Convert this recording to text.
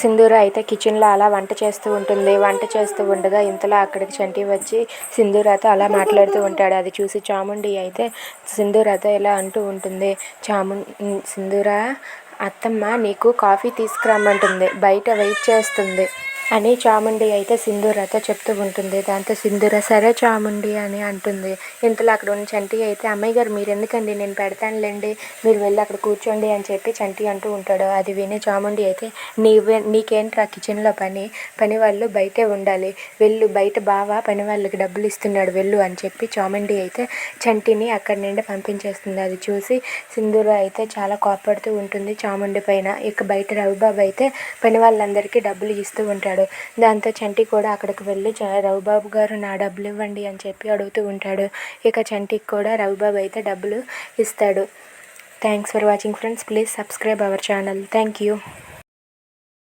సింధూర అయితే కిచెన్లో అలా వంట చేస్తూ ఉంటుంది. వంట చేస్తూ ఉండగా ఇంతలో అక్కడికి చంటి వచ్చి సింధూరతో అలా మాట్లాడుతూ ఉంటాడు. అది చూసి చాముండి అయితే సింధూరతో ఇలా అంటూ ఉంటుంది. చాము సింధూర అత్తమ్మ నీకు కాఫీ తీసుకురమ్మంటుంది. బయట వెయిట్ చేస్తుంది. అని చాముండి అయితే సింధూరతో చెప్తూ ఉంటుంది. దాంతో సింధూర సరే చాముండి అని అంటుంది. ఇంతలో అక్కడ ఉన్న చంటి అయితే అమ్మాయి గారు మీరు ఎందుకండి? నేను పెడతానులేండి. మీరు వెళ్ళి అక్కడ కూర్చోండి అని చెప్పి చంటి అంటూ ఉంటాడు. అది విని చాముండి అయితే నీవే నీకేంట్రా కిచెన్లో పని? పని వాళ్ళు బయటే ఉండాలి. వెళ్ళు బయట బావా పని వాళ్ళకి డబ్బులు ఇస్తున్నాడు వెళ్ళు అని చెప్పి చాముండి అయితే చంటిని అక్కడి నుండి పంపించేస్తుంది. అది చూసి సింధూర అయితే చాలా కోపడుతూ ఉంటుంది చాముండి పైన. ఇక బయట రవిబాబు అయితే పని వాళ్ళందరికీ డబ్బులు ఇస్తూ ఉంటాడు. దాంతో చంటి కూడా అక్కడికి వెళ్ళి రవిబాబు గారు నా డబ్బులు ఇవ్వండి అని చెప్పి అడుగుతూ ఉంటాడు. ఇక చంటికి కూడా రవిబాబు అయితే డబ్బులు ఇస్తాడు. Thanks for watching friends please subscribe our channel thank you